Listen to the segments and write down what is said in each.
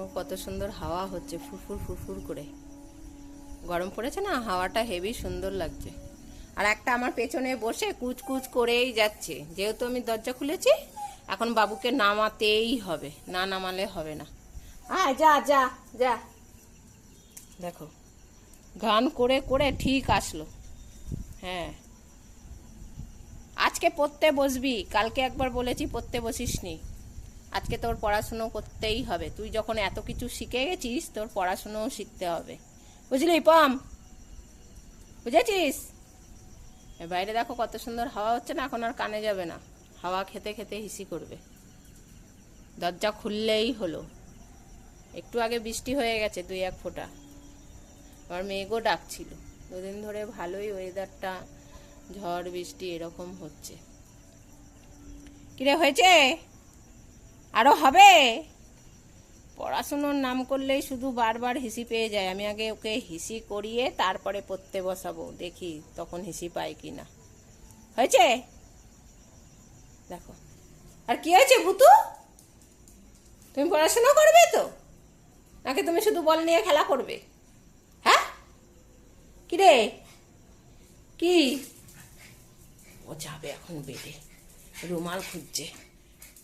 দেখো কত সুন্দর হাওয়া হচ্ছে, ফুরফুর ফুরফুর করে। গরম পড়েছে না? হাওয়াটা হেভি সুন্দর লাগছে। আর একটা আমার পেছনে বসে কুচকুচ করেই যাচ্ছে। যেহেতু আমি দরজা খুলেছি, এখন বাবুকে নামাতেই হবে। না নামালে হবে না। আয়, যা যা যা। দেখো গান করে করে ঠিক আসলো। হ্যাঁ। আজকে পড়তে বসবি। কালকে একবার বলেছি পড়তে বসিসনি। আজকে তোর পড়াশুনো করতেই হবে। তুই যখন এত কিছু শিখে গেছিস, তোর পড়াশুনোও শিখতে হবে। বুঝলি, পম? বুঝেছিস? বাইরে দেখো কত সুন্দর হাওয়া হচ্ছে না, এখন আর কানে যাবে না। হাওয়া খেতে খেতে হিসি করবে। দরজা খুললেই হলো। একটু আগে বৃষ্টি হয়ে গেছে দুই এক ফোঁটা। আমার মেঘও ডাকছিল। দুদিন ধরে ভালোই ওয়েদারটা ঝড়, বৃষ্টি এরকম হচ্ছে। কিরে, হয়েছে? আরও হবে। পড়াশুনোর নাম করলেই শুধু বারবার হিসি পেয়ে যায়। আমি আগে ওকে হিসি করিয়ে তারপরে পড়তে বসাবো। দেখি তখন হিসি পাই কি না হয়েছে? দেখো। আর কি হয়েছে ভুতু? তুমি পড়াশোনা করবে তো? নাকি তুমি শুধু বল নিয়ে খেলা করবে? হ্যাঁ? কি রে? কি? ও যাবে এখন বেডে। রুমাল খুঁজছে।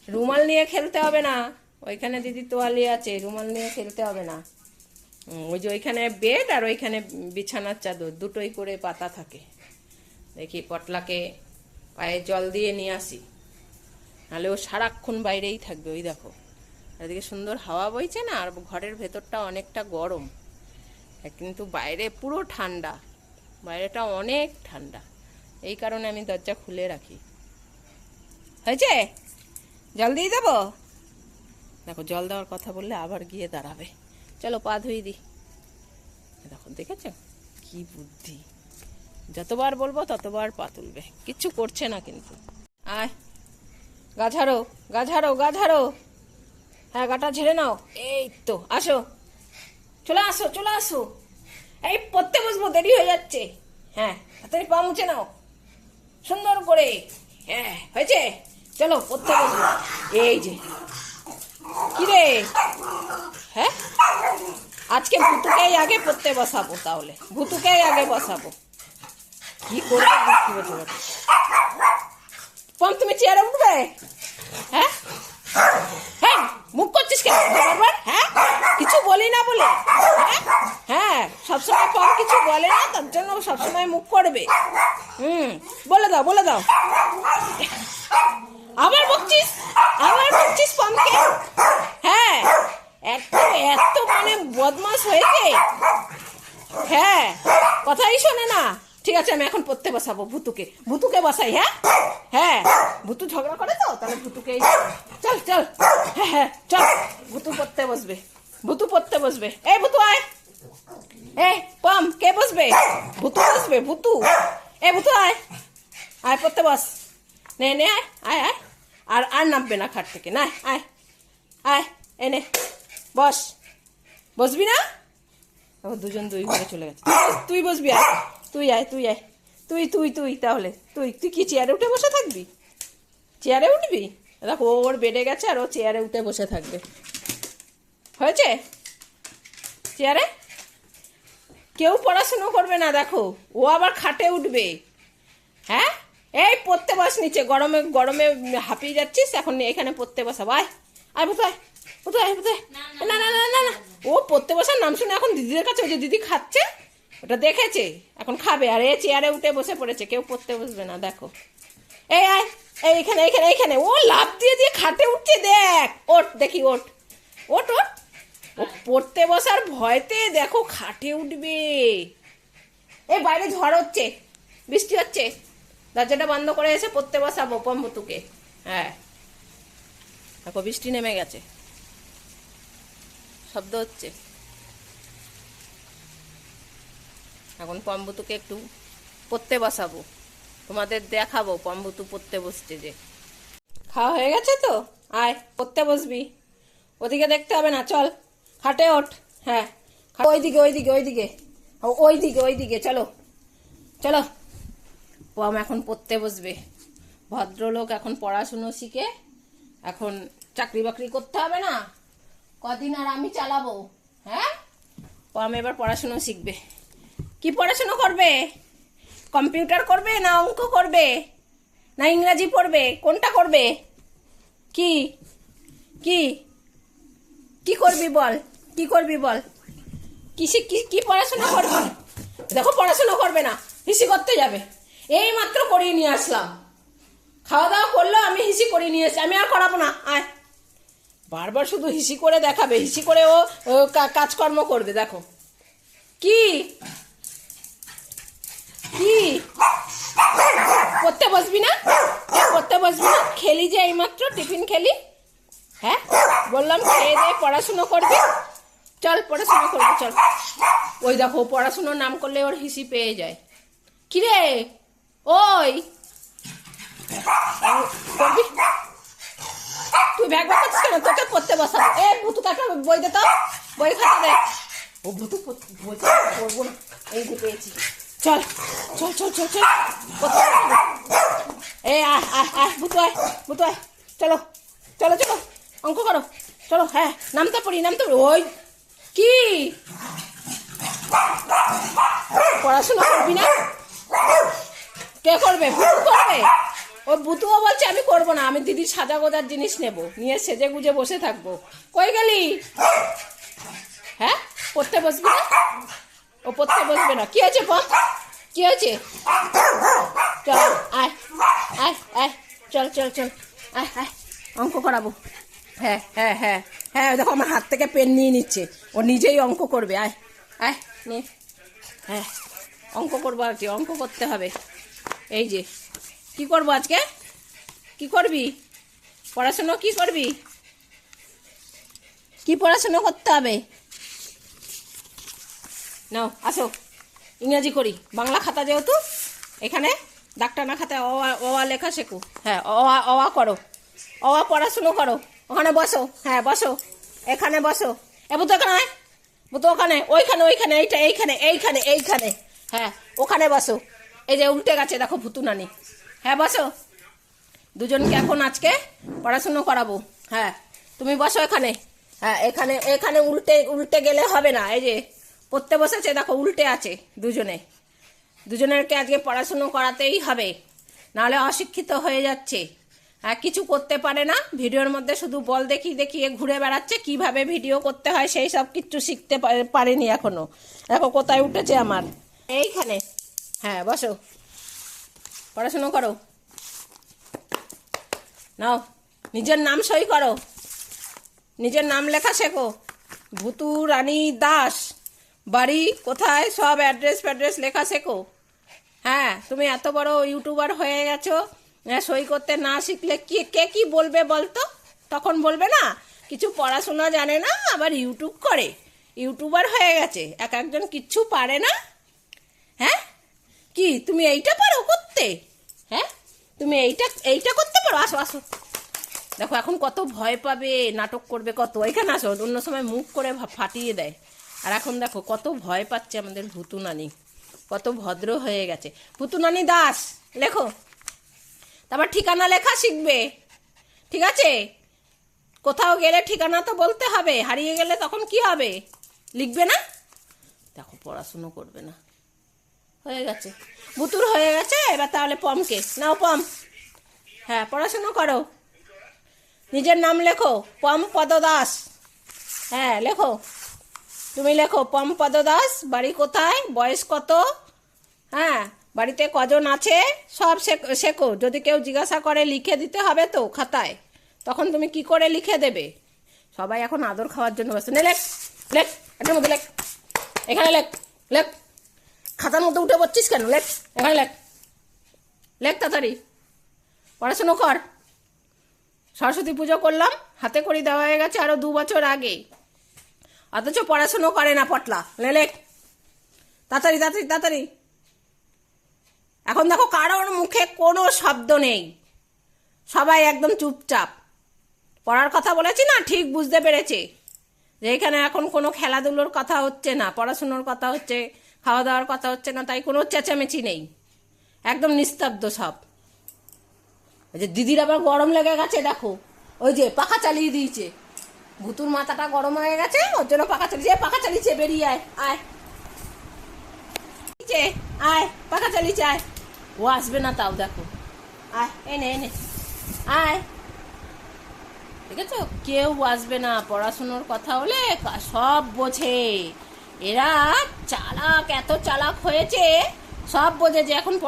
রুমাল নিয়ে খেলতে হবে না। ওইখানে দিদি তোয়ালি আছে, রুমাল নিয়ে খেলতে হবে না। ওই যে ওইখানে বেড আর ওইখানে বিছানার চাদর, দুটোই করে পাতা থাকে। দেখি পটলাকে পায়ে জল দিয়ে নিয়ে আসি। নাহলে ও সারাক্ষণ বাইরেই থাকবে, ওই দেখো। এদিকে সুন্দর হাওয়া বইছে না, আর ঘরের ভেতরটা অনেকটা গরম। কিন্তু বাইরে পুরো ঠান্ডা। বাইরেটা অনেক ঠান্ডা। এই কারণে আমি দরজা খুলে রাখি। হয়েছে? জল দিয়ে দেবো? দেখো, জল দেওয়ার কথা বললে আবার গিয়ে দাঁড়াবে। চলো, পা ধুই দি। দেখো, দেখেছ? কি বুদ্ধি। যতবার বলব, ততবার পা তুলবে। কিচ্ছু করছে না কিন্তু। আয়। গাঝারো গাঝারো গাঝারো হ্যাঁ গাটা ঝেড়ে নাও। এই তো, আসো। চলে আসো চলে আসো। এই পড়তে বসবো, দেরি হয়ে যাচ্ছে। হ্যাঁ তাড়াতাড়ি পা মুছে নাও। সুন্দর করে। হ্যাঁ হয়েছে? চলো, পড়তে এই যে। কি রে হ্যাঁ? আজকে ভুতুকেই আগে পড়তে বসাবো তাহলে। ভুতুকেই আগে বসাবো। কি করবে বুঝতে পম, তুমি চেয়ারে উঠবে? হ্যাঁ? হ্যাঁ মুখ করছিস কেন? বারবার? হ্যাঁ? কিছু বলি না বলে? হ্যাঁ? হ্যাঁ সবসময় পম কিছু বলে না, তার জন্য সবসময় মুখ করবে। হুম, বলে দাও বলে দাও। আবার বকছিস? আবার বকছিস পমকে হ্যাঁ এত এত মানে বদমাস হয়েছে। হ্যাঁ কথাই শোনে না। ঠিক আছে, আমি এখন পড়তে বসাবো ভুতুকে। ভুতুকে বসাই হ্যাঁ? হ্যাঁ ভুতু ঝগড়া করে তো, তাহলে ভুতুকে চল চল। হ্যাঁ হ্যাঁ চল। ভুতু পড়তে বসবে। ভুতু পড়তে বসবে। এই ভুতু আয়। এই পম, কে বসবে? ভুতু বসবে, ভুতু। এ, ভুতু আয়। আয়, পড়তে বস। নে নে, আয় আয় আয়। আর আর নামবে না খাট থেকে। না আয় আয়, এনে, বস। বসবি না? ও, দুজন দুই ঘরে চলে গেছে। তুই বসবি, আয়। তুই আয় তুই আয়। তুই তুই তুই তাহলে। তুই তুই কি চেয়ারে উঠে বসে থাকবি? চেয়ারে উঠবি? দেখো, ওর বেডে গেছে আর ও চেয়ারে উঠে বসে থাকবে। হয়েছে? চেয়ারে কেউ পড়াশুনো করবে না, দেখো। ও আবার খাটে উঠবে। হ্যাঁ? এই পড়তে বস নিচে, গরমে গরমে হাঁপিয়ে যাচ্ছিস, এখন এখানে পড়তে বসা আয় বোধ না না না না না। ও পড়তে বসার নাম শুনে এখন দিদিদের কাছে, ওই যে দিদি খাচ্ছে, ওটা দেখেছে, এখন খাবে। আর এ চেয়ারে উঠে বসে পড়েছে, কেউ পড়তে বসবে না, দেখো। এই, আয়, এই এখানে এখানে এখানে ও লাভ দিয়ে দিয়ে খাটে উঠছে, দেখ। ওট দেখি ওট ওট ওট ও পড়তে বসার ভয়তে, দেখো, খাটে উঠবে। এ, বাইরে ঝড় হচ্ছে, বৃষ্টি হচ্ছে। দরজাটা বন্ধ করে এসে পড়তে বসাবো পম্বতুকে হ্যাঁ। দেখো বৃষ্টি নেমে গেছে। শব্দ হচ্ছে। এখন পম্বতুকে একটু পড়তে বসাবো। তোমাদের দেখাবো পম্বতু পড়তে বসছে যে। খাওয়া হয়ে গেছে তো? আয়, পড়তে বসবি। ওদিকে দেখতে হবে না, চল। খাটে ওঠ। হ্যাঁ। ওইদিকে ওইদিকে ওইদিকে। ওইদিকে ওইদিকে, চলো। চলো। পম এখন পড়তে বসবে। ভদ্রলোক এখন পড়াশুনো শিখে এখন চাকরি বাকরি করতে হবে না। কদিন আর আমি চালাবো হ্যাঁ? পম এবার পড়াশুনো শিখবে। কি পড়াশুনো করবে? কম্পিউটার করবে না অঙ্ক করবে? না ইংরাজি পড়বে? কোনটা করবে? কি? কি? কি করবি বল? কি করবি বল? কি কি পড়াশোনা করবে? দেখো পড়াশোনা করবে না, হিসি করতে যাবে। এই মাত্র করিয়ে নিয়ে আসলাম। খাওয়া দাওয়া করল আমি হিসি করিয়ে নিয়ে এসেছি। আমি আর করাবো না। আয়। বারবার শুধু হিসি করে দেখাবে। হিসি করে ও কাজকর্ম করবে, দেখো। কি? কি? পড়তে বসবি না? পড়তে বসবি না? খেলি যে এইমাত্র? টিফিন খেলি? হ্যাঁ? বললাম, খেয়ে দিয়ে পড়াশুনো করবি? চল, পড়াশুনো করবি, চল। ওই দেখো, পড়াশুনোর নাম করলে ওর হিসি পেয়ে যায়। কিরে? ওই। তুই ব্যাগ ব্যাগ করছিস কেন? তোকে পড়তে বসাবো। এ, ভুতু একটা বই দে তো? বই খাতা দে। ও, ভুতু বই পড়ব না। এই যে পেয়েছি। চল চল চল চল চল। এ আয় আয় আয় ভুতু আয় ভুতু আয়। চলো চলো চলো। অঙ্ক করো। চলো হ্যাঁ নামতে পড়ি নামতে পড়ি। ওই। কি? পড়াশোনা করবি না? কে করবে? ভুতু করবে? ও ভুতুও বলছে, আমি করব না, আমি দিদির সাজা গোজার জিনিস নেব। নিয়ে সেজে গুজে বসে থাকব। কই গেলি? হ্যাঁ? পড়তে বসবি না? ও পড়তে বসবে না। কি হয়েছে পথ কি হয়েছে? চল, আয় আয় আয়, চল চল চল, আয় আয়, অঙ্ক করাবো। হ্যাঁ হ্যাঁ হ্যাঁ হ্যাঁ দেখো, আমার হাত থেকে পেন নিয়ে নিচ্ছে। ও নিজেই অঙ্ক করবে, আয় আয়, নে। হ্যাঁ অঙ্ক করব আর কি, অঙ্ক করতে হবে। এই যে, কি করব আজকে? কি করবি? পড়াশুনো কি করবি? কি পড়াশুনো করতে হবে? নাও, আসো। ইংরাজি করি। বাংলা খাতা যেহেতু, এখানে ডাক্তারনা খাতায় অ অ লেখা শেখো। হ্যাঁ অ অ করো। অ পড়াশুনো করো। ওখানে বসো। হ্যাঁ বসো। এখানে বসো। এ বুতো এখানে। বুতো ওখানে? ওইখানে ওইখানে, এইটা, এইখানে এইখানে এইখানে। হ্যাঁ ওখানে বসো। এই যে উল্টে গেছে, দেখো ভুতু নানি হ্যাঁ বসো। দুজনকে এখন আজকে পড়াশুনো করাবো। হ্যাঁ তুমি বসো এখানে। হ্যাঁ এখানে এখানে উল্টে উল্টে গেলে হবে না। এই যে, পড়তে বসেছে, দেখো উল্টে আছে দুজনে। দুজনেরকে আজকে পড়াশুনো করাতেই হবে। নাহলে অশিক্ষিত হয়ে যাচ্ছে। আর কিছু করতে পারে না। ভিডিওর মধ্যে শুধু বল দেখি দেখিয়ে ঘুরে বেড়াচ্ছে। কীভাবে ভিডিও করতে হয় সেই সব কিচ্ছু শিখতে পারেনি এখনও। দেখো কোথায় উঠেছে আমার। এইখানে। হ্যাঁ বসো। পড়াশুনো করো। নাও নিজের নাম সই করো। নিজের নাম লেখা শেখো। ভুতু রানী দাস বাড়ি কোথায়? সব অ্যাড্রেস ফ্যাড্রেস লেখা শেখো। হ্যাঁ তুমি এত বড় ইউটিউবার হয়ে গেছো হ্যাঁ, সই করতে না শিখলে কি কে কি বলবে বলতো? তখন বলবে না কিছু পড়াশোনা জানে না আবার ইউটিউব করে। ইউটিউবার হয়ে গেছে এক একজন কিচ্ছু পারে না। হ্যাঁ? কি? তুমি এইটা পারো করতে? হ্যাঁ? তুমি এইটা এইটা করতে পারো? আসো আসো। দেখো, এখন কত ভয় পাবে, নাটক করবে, কত। এখানে আসো, অন্য সময় মুখ করে ফাটিয়ে দেয়। আর এখন দেখো, কত ভয় পাচ্ছে আমাদের ভুতু নানি কত ভদ্র হয়ে গেছে। ভুতু নানি দাস, লেখো। তারপর ঠিকানা লেখা শিখবে। ঠিক আছে? কোথাও গেলে ঠিকানা তো বলতে হবে। হারিয়ে গেলে তখন কি হবে? লিখবে না? দেখো, পড়াশুনো করবে না। হয়ে গেছে। বুতুর হয়ে গেছে, এবার তাহলে পমকে নাও পম। হ্যাঁ পড়াশুনো করো। নিজের নাম লেখো, পম পদ দাস হ্যাঁ লেখো। তুমি লেখো, পম পদ দাস বাড়ি কোথায়, বয়স কত? হ্যাঁ বাড়িতে কজন আছে? সব শেখ- যদি কেউ জিজ্ঞাসা করে, লিখে দিতে হবে তো খাতায়। তখন তুমি কি করে লিখে দেবে? সবাই এখন আদর খাওয়ার জন্য ব্যস্ত নে, লেখ লেখ এটার মধ্যে লেখ। এখানে লেখ লেখ। খাতার মধ্যে উঠে পড়ছিস কেন? লেখ। এখানে লেখ। লেখ তাড়াতাড়ি। পড়াশুনো কর। সরস্বতী পুজো করলাম, হাতে করি দেওয়া হয়ে গেছে আরও দু বছর আগে। অথচ পড়াশুনো করে না পটলা। লে, লেখ। তাড়াতাড়ি তাড়াতাড়ি তাড়াতাড়ি। এখন দেখো কারোর মুখে কোনো শব্দ নেই। সবাই একদম চুপচাপ। পড়ার কথা বলেছি না, ঠিক বুঝতে পেরেছে। যে এখানে এখন কোনো খেলাধুলোর কথা হচ্ছে না, পড়াশুনোর কথা হচ্ছে। খাওয়া দাওয়ার কথা হচ্ছে না, তাই কোনো চেঁচামেচি নেই। একদম নিস্তব্ধ সব। ওই যে দিদির আবার গরম লেগে গেছে, দেখো। ওই যে পাখা চালিয়ে দিয়েছে। ভুতুর মাথাটা গরম হয়ে গেছে, ওর জন্য পাখা চালিয়েছে পাখা চালিয়েছে, বেরিয়ে আয় আয়। আয়, পাখা চালিয়েছে, আয়। ও আসবে না তাও, দেখো। আয় এনে এনে আয়। ঠিক আছে কেউ আসবে না, পড়াশুনোর কথা হলে সব বোঝে। এরা চালাক, এত চালাক হয়েছে। সব বোঝে যে এখন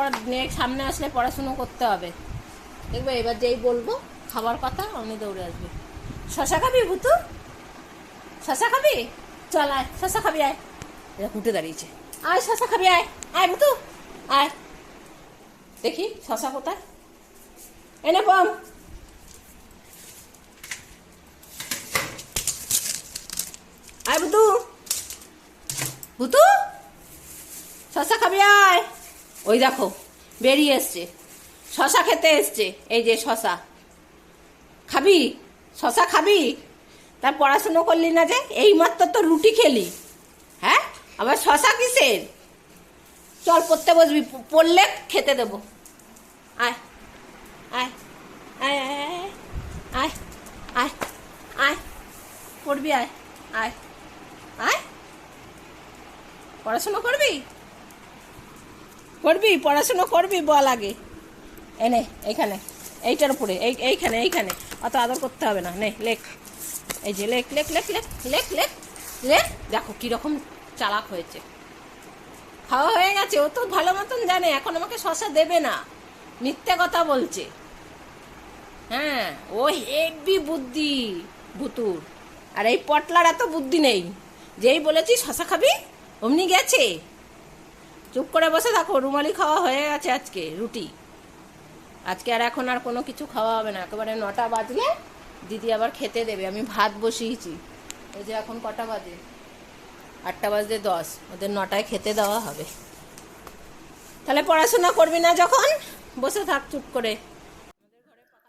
সামনে আসলে পড়াশুনো করতে হবে। দেখবে এবার যেই বলব, খাবার কথা অমনি দৌড়ে আসবে। শশা খাবি ভুতু? শশা খাবি? চল আয়, শশা খাবি আয়। এরা উঠে দাঁড়িয়েছে। আয়, শশা খাবি আয়। আয় ভুতু, আয়। দেখি, শশা কোথায়? এনে পম আয় বুতু বুতু শশা খাবি আয়। ওই দেখো, বেরিয়ে এসছে। শশা খেতে এসছে, এই যে শশা। খাবি? শশা খাবি? তার পড়াশুনো করলি না যে? এই মাত্র তো রুটি খেলি। হ্যাঁ? আবার শশা কিসের? চল পড়তে বসবি, পড়লে খেতে দেবো। আয় আয় আয় আয় আয় আয় আয়, পড়বি আয় আয় আয়। পড়াশুনো করবি? করবি? পড়াশুনো করবি বল আগে। এনে এইখানে। এইটার উপরে, এই, এইখানে এইখানে। অত আদর করতে হবে না। নে, লেখ। এই যে লেখ লেখ লেখ লেখ লেখ লেখ লেখ। দেখো কীরকম চালাক হয়েছে। খাওয়া হয়ে গেছে, ও তো ভালো মতন জানে, এখন আমাকে শশা দেবে না। মিথ্যে কথা বলছে। হ্যাঁ ও হেভি বুদ্ধি, ভুতুর। আর এই পটলার এত বুদ্ধি নেই। যেই বলেছি শশা খাবি অমনি গেছে? চুপ করে বসে থাকো, রুমালি খাওয়া হয়ে গেছে আজকে, রুটি। আজকে আর এখন আর কোনো কিছু খাওয়া হবে না, একেবারে নটা বাজলে দিদি আবার খেতে দেবে, আমি ভাত বসিয়েছি। ওই যে এখন কটা বাজে? আটটা বাজতে দশ, ওদের নটায় খেতে দেওয়া হবে। তাহলে পড়াশোনা করবি না যখন? বসে থাক চুপ করে।